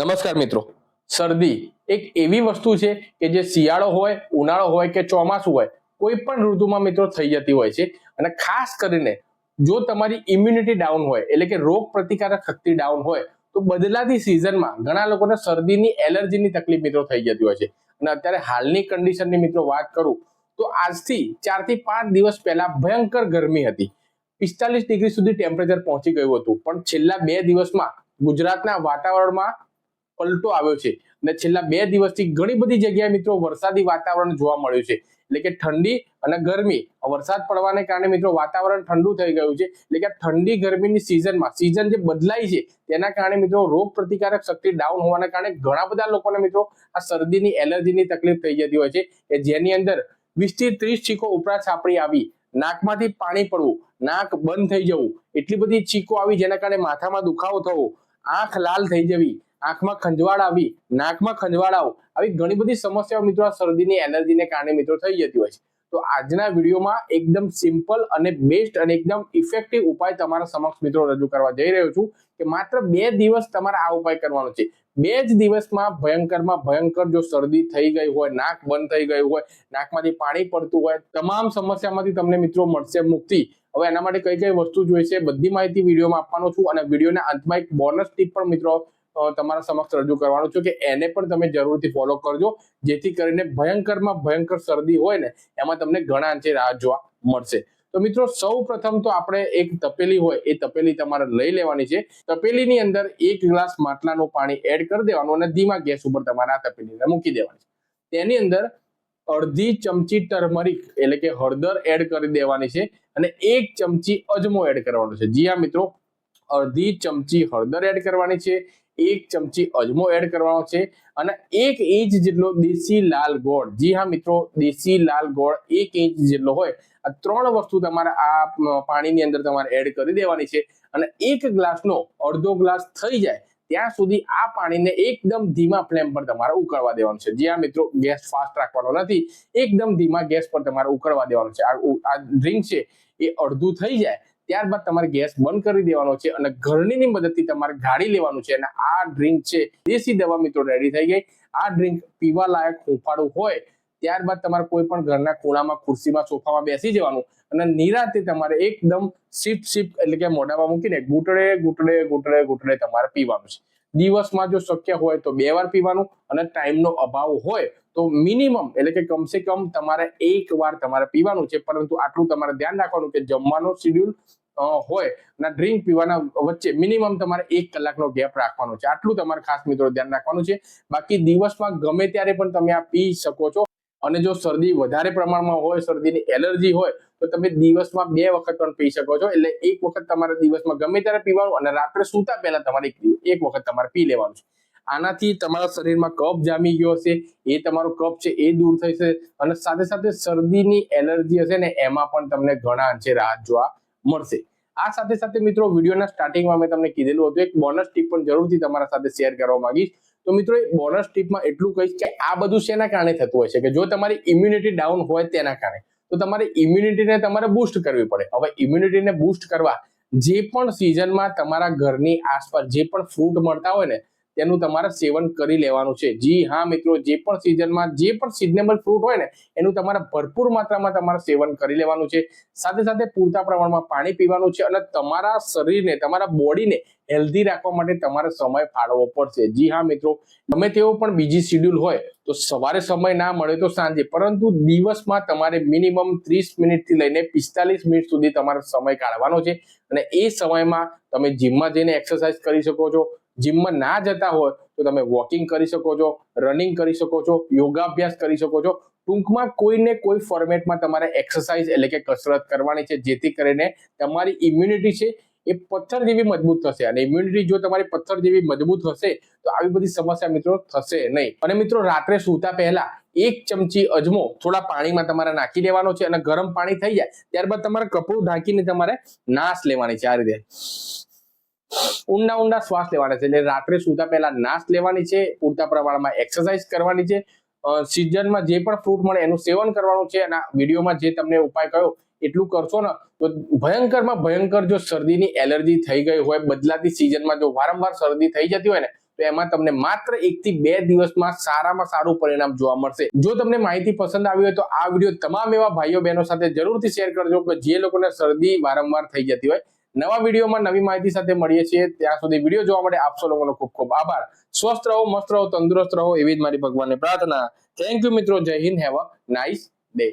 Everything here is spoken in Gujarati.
નમસ્કાર મિત્રો. શરદી એક એવી વસ્તુ છે કે જે શિયાળો હોય, ઉનાળો હોય કે ચોમાસું હોય, કોઈ પણ ઋતુમાં મિત્રો થઈ જતી હોય છે. અને ખાસ કરીને જો તમારી ઇમ્યુનિટી ડાઉન હોય, એટલે કે રોગ પ્રતિકારક શક્તિ ડાઉન હોય, તો બદલાતી સિઝનમાં ઘણા લોકોને શરદીની એલર્જીની તકલીફ મિત્રો થઈ જતી હોય છે. અને અત્યારે હાલની કન્ડિશનની મિત્રો વાત કરું, તો આજથી ચારથી પાંચ દિવસ પહેલા ભયંકર ગરમી હતી. પિસ્તાલીસ ડિગ્રી સુધી ટેમ્પરેચર પહોંચી ગયું હતું. પણ છેલ્લા બે દિવસમાં ગુજરાતના વાતાવરણમાં પલટો આવ્યો છે. અને છેલ્લા બે દિવસથી ઘણી બધી જગ્યાએ મિત્રો વરસાદી વાતાવરણ જોવા મળ્યું છે. એટલે કે ઠંડી અને ગરમી. વરસાદ પડવાને કારણે મિત્રો વાતાવરણ ઠંડુ થઈ ગયું છે. એટલે કે ઠંડી ગરમીની સિઝનમાં સિઝન જે બદલાઈ છે, તેના કારણે મિત્રો રોગ પ્રતિકારક શક્તિ ડાઉન હોવાના કારણે ઘણા બધા લોકોને મિત્રો આ શરદીની, એલર્જીની તકલીફ થઈ જતી હોય છે કે જેની અંદર વીસથી ત્રીસ ચીકો ઉપરા છાપડી આવી, નાકમાંથી પાણી પડવું, નાક બંધ થઈ જવું, એટલી બધી ચીકો આવી જેના કારણે માથામાં દુખાવો થવો, આંખ લાલ થઈ જવી આંખમાં ખંજવાળ આવી, નાકમાં ખંજવાળ આવો, આવી ઘણી બધી સમસ્યાઓ મિત્રો શરદીની એનર્જીને કારણે મિત્રો થઈ જતી હોય છે. તો આજના વિડીયોમાં એકદમ સિમ્પલ અને બેસ્ટ અને એકદમ ઇફેક્ટિવ ઉપાય તમારા સમક્ષ મિત્રો રજૂ કરવા જઈ રહ્યો છું કે માત્ર બે દિવસ તમારે આ ઉપાય કરવાનો છે. બે જ દિવસમાં ભયંકરમાં ભયંકર જો શરદી થઈ ગઈ હોય, નાક બંધ થઈ ગયું હોય, નાકમાંથી પાણી પડતું હોય, તમામ સમસ્યામાંથી તમને મિત્રો મળશે મુક્તિ. હવે એના માટે કઈ કઈ વસ્તુ જોઈશે બધી માહિતી વિડીયોમાં આપવાનો છું અને વિડીયોના અંતમાં એક બોનસ ટીપ પણ મિત્રો તમારા સમક્ષ રજૂ કરવાનું છું કે એને પણ તમે જરૂરથી ફોલો કરજો. જેથી કરીને ભયંકરમાં ભયંકર શરદી હોય ને, એમાં તમને ઘણા અંશે રાહત જોવા મળશે. તો મિત્રો સૌ પ્રથમ તો આપણે એક તપેલી હોય, એ તપેલી તમારે લઈ લેવાની છે. તપેલીની અંદર એક ગ્લાસ માટલાનું પાણી એડ કરી દેવાનું અને ધીમા ગેસ ઉપર તમારે આ તપેલીને મૂકી દેવાની છે. તેની અંદર અડધી ચમચી ટર્મરિક, એટલે કે હળદર એડ કરી દેવાની છે અને એક ચમચી અજમો એડ કરવાનો છે. જી હા મિત્રો, અડધી ચમચી હળદર એડ કરવાની છે. એક ચમચી અજમો એડ કરવાનો છે અને એક ઇંચ જેટલો દેશી લાલ ગોળ. જી હા મિત્રો, દેશી લાલ ગોળ એક ઇંચ જેટલો હોય. આ ત્રણ વસ્તુ તમારે આ પાણીની અંદર તમારે એડ કરી દેવાની છે અને એક ગ્લાસનો અડધો ગ્લાસ થઈ જાય ત્યાં સુધી આ પાણીને એકદમ ધીમા ફ્લેમ પર તમારે ઉકળવા દેવાનું છે. જ્યાં મિત્રો, ગેસ ફાસ્ટ રાખવાનો નથી. એકદમ ધીમા ગેસ પર તમારે ઉકળવા દેવાનું છે. આ ડ્રિંક છે એ અડધું થઈ જાય ત્યારબાદ તમારે ગેસ બંધ કરી દેવાનો છે અને ગરણીની મદદથી તમારે ગાળી લેવાનું છે અને આ ડ્રિંક છે દેશી દવા મિત્રો રેડી થઈ ગઈ. આ ડ્રિંક પીવા લાયક હુંફાળું હોય ત્યારબાદ તમારે કોઈ પણ ઘરના ખૂણામાં ખુરશીમાં સોફામાં બેસી જવાનું અને નિરાતે તમારે એકદમ સીપ સીપ એટલે કે મોઢામાં મૂકીને ઘૂંટડે ઘૂંટડે ઘૂંટડે ઘૂંટડે તમારે પીવાનું છે. દિવસમાં જો શક્ય હોય તો બે વાર પીવાનું અને ટાઈમનો અભાવ હોય તો મિનિમમ એટલે કે કમસે કમ તમારે એક વાર તમારે પીવાનું છે. પરંતુ આટલું તમારે ધ્યાન રાખવાનું કે જમવાનો શિડ્યુલ હોય અને ડ્રિંક પીવાના વચ્ચે મિનિમમ તમારે એક કલાકનો ગેપ રાખવાનો છે. આટલું તમારે ખાસ મિત્રો ધ્યાન રાખવાનું છે. બાકી દિવસમાં ગમે ત્યારે પણ તમે આ પી શકો છો. અને જો શરદી વધારે પ્રમાણમાં હોય, શરદીની એલર્જી હોય, તો તમે દિવસમાં બે વખત પણ પી શકો છો. એટલે એક વખત તમારે દિવસમાં ગમે ત્યારે પીવાનું અને રાત્રે સૂતા પહેલા તમારે એક વખત તમારે પી લેવાનું છે. આનાથી તમારા શરીરમાં કફ જામી ગયો હશે, એ તમારો કફ છે એ દૂર થશે અને સાથે સાથે શરદીની એલર્જી હશે ને એમાં પણ તમને ઘણા અંશે રાહત જોવા મળશે. આ સાથે સાથે મિત્રો વિડીયોના સ્ટાર્ટિંગમાં મેં તમને કીધેલું હતું, એક બોનસ ટીપ પણ જરૂરથી તમારા સાથે શેર કરવા માંગીશ. તો મિત્રો, એ બોનસ ટીપમાં એટલું કહીશ કે આ બધું શેના કારણે થતું હોય છે? કે જો તમારી ઇમ્યુનિટી ડાઉન હોય તેના કારણે. તો તમારે ઇમ્યુનિટીને તમારે બૂસ્ટ કરવી પડે. હવે ઇમ્યુનિટીને બૂસ્ટ કરવા જે પણ સિઝનમાં તમારા ઘરની આસપાસ જે પણ ફ્રૂટ મળતા હોય ને તેનું તમારે સેવન કરી લેવાનું છે. જી હા મિત્રો, જે પણ સિઝનમાં જે પણ સિઝનેબલ ફ્રૂટ હોય ને, એનું તમારે ભરપૂર માત્રામાં તમારે સેવન કરી લેવાનું છે. સાથે સાથે પૂરતા પ્રમાણમાં પાણી પીવાનું છે અને તમારા શરીરને, તમારા બોડીને હેલ્ધી રાખવા માટે તમારે સમય ફાળવવો પડશે. જી હા મિત્રો, ગમે તેવો પણ બીજી શિડ્યુલ હોય, તો સવારે સમય ના મળે તો સાંજે, પરંતુ દિવસમાં તમારે મિનિમમ ત્રીસ મિનિટથી લઈને પિસ્તાલીસ મિનિટ સુધી તમારે સમય કાઢવાનો છે. અને એ સમયમાં તમે જીમમાં જઈને એક્સરસાઇઝ કરી શકો છો. જીમમાં ના જતા હોય તો તમે વોકિંગ કરી શકો છો રનિંગ કરી શકો છો, યોગાભ્યાસ કરી શકો છો. ટૂંકમાં કોઈને કોઈ ફોર્મેટમાં તમારે એક્સરસાઇઝ એટલે કે કસરત કરવાની છે, જેથી કરીને તમારી ઇમ્યુનિટી છે એ પથ્થર જેવી મજબૂત થશે. અને ઇમ્યુનિટી જો તમારી પથ્થર જેવી મજબૂત હશે, તો આવી બધી સમસ્યા મિત્રો થશે નહીં. અને મિત્રો રાત્રે સૂતા પહેલા એક ચમચી અજમો થોડા પાણીમાં તમારે નાખી દેવાનો છે અને ગરમ પાણી થઈ જાય, ત્યારબાદ તમારે કપડું ઢાંકીને તમારે નાશ લેવાની છે આ રીતે. ઊંડા ઊંડા શ્વાસ લેવાના છે. એટલે રાત્રે સૂતા પહેલા નાશ લેવાની છે, પૂરતા પ્રમાણમાં એક્સરસાઇઝ કરવાની છે. સિઝનમાં જે પણ ફ્રૂટ મળે એનું સેવન કરવાનું છે અને વિડીયોમાં જે તમને ઉપાય કયો એટલું કરશો ને, તો ભયંકરમાં ભયંકર જો શરદીની એલર્જી થઈ ગઈ હોય, બદલાતી સિઝનમાં જો વારંવાર શરદી થઈ જતી હોય ને, તો એમાં તમને માત્ર એક થી બે દિવસમાં સારામાં સારું પરિણામ જોવા મળશે. જો તમને માહિતી પસંદ આવી હોય તો આ વીડિયો તમામ એવા ભાઈઓ બહેનો સાથે જરૂરથી શેર કરજો કે જે લોકોને શરદી વારંવાર થઈ જતી હોય નવા વિડીયોમાં નવી માહિતી સાથે મળીએ છીએ. ત્યાં સુધી વીડિયો જોવા માટે આપસો લોકોનો ખૂબ ખૂબ આભાર. સ્વસ્થ રહો, મસ્ત રહો, તંદુરસ્ત રહો એવી જ મારી ભગવાનની પ્રાર્થના. થેન્ક યુ મિત્રો. જય Hind. Have a nice day